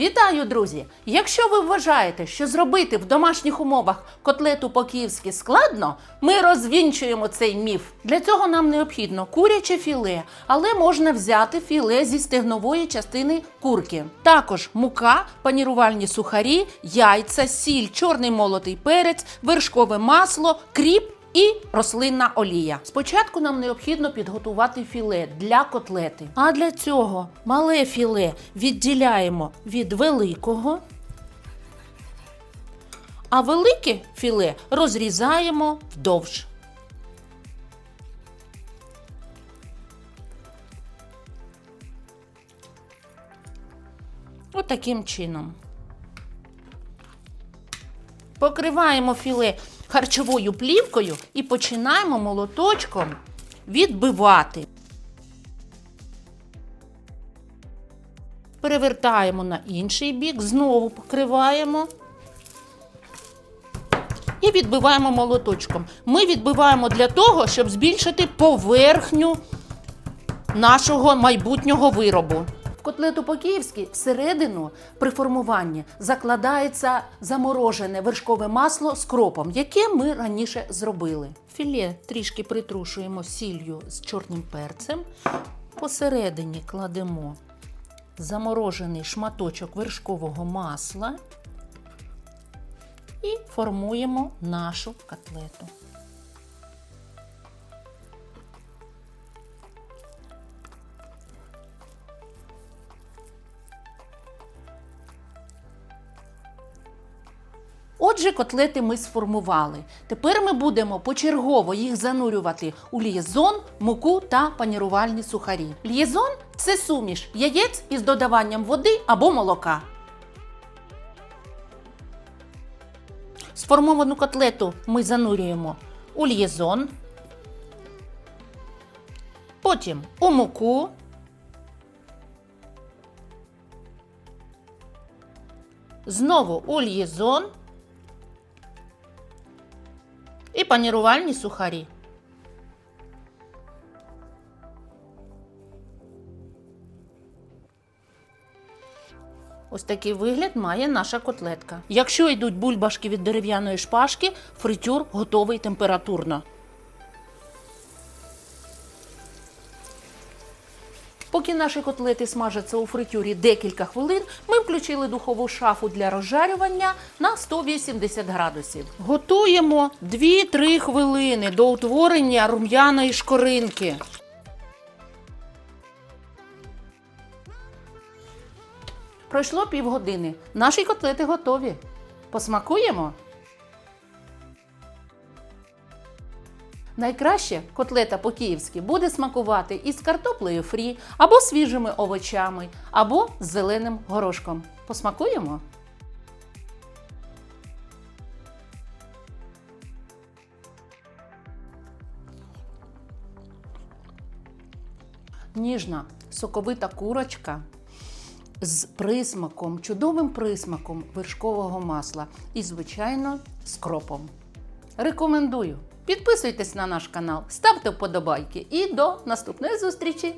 Вітаю, друзі! Якщо ви вважаєте, що зробити в домашніх умовах котлету по-київськи складно, ми розвінчуємо цей міф. Для цього нам необхідно куряче філе, але можна взяти філе зі стегнової частини курки. Також мука, панірувальні сухарі, яйця, сіль, чорний молотий перець, вершкове масло, кріп і рослинна олія. Спочатку нам необхідно підготувати філе для котлети. А для цього мале філе відділяємо від великого, а велике філе розрізаємо вдовж. Отаким чином. Покриваємо філе харчовою плівкою і починаємо молоточком відбивати. Перевертаємо на інший бік, знову покриваємо. І відбиваємо молоточком. Ми відбиваємо для того, щоб збільшити поверхню нашого майбутнього виробу. Котлету по-київськи всередину при формуванні закладається заморожене вершкове масло з кропом, яке ми раніше зробили. Філе трішки притрушуємо сіллю з чорним перцем. Посередині кладемо заморожений шматочок вершкового масла і формуємо нашу котлету. Отже, котлети ми сформували. Тепер ми будемо почергово їх занурювати у лієзон, муку та панірувальні сухарі. Лієзон це суміш яєць із додаванням води або молока. Сформовану котлету ми занурюємо у лієзон, потім у муку. Знову у лієзон і панірувальні сухарі. Ось такий вигляд має наша котлетка. Якщо йдуть бульбашки від дерев'яної шпажки, фритюр готовий температурно. Поки наші котлети смажаться у фритюрі декілька хвилин, ми включили духову шафу для розжарювання на 180 градусів. Готуємо 2-3 хвилини до утворення рум'яної шкоринки. Пройшло півгодини. Наші котлети готові. Посмакуємо. Найкраще котлета по-київськи буде смакувати із картоплею фрі, або свіжими овочами, або з зеленим горошком. Посмакуємо? Ніжна соковита курочка з присмаком, чудовим присмаком вершкового масла і, звичайно, з кропом. Рекомендую. Підписуйтесь на наш канал, ставте вподобайки і до наступної зустрічі!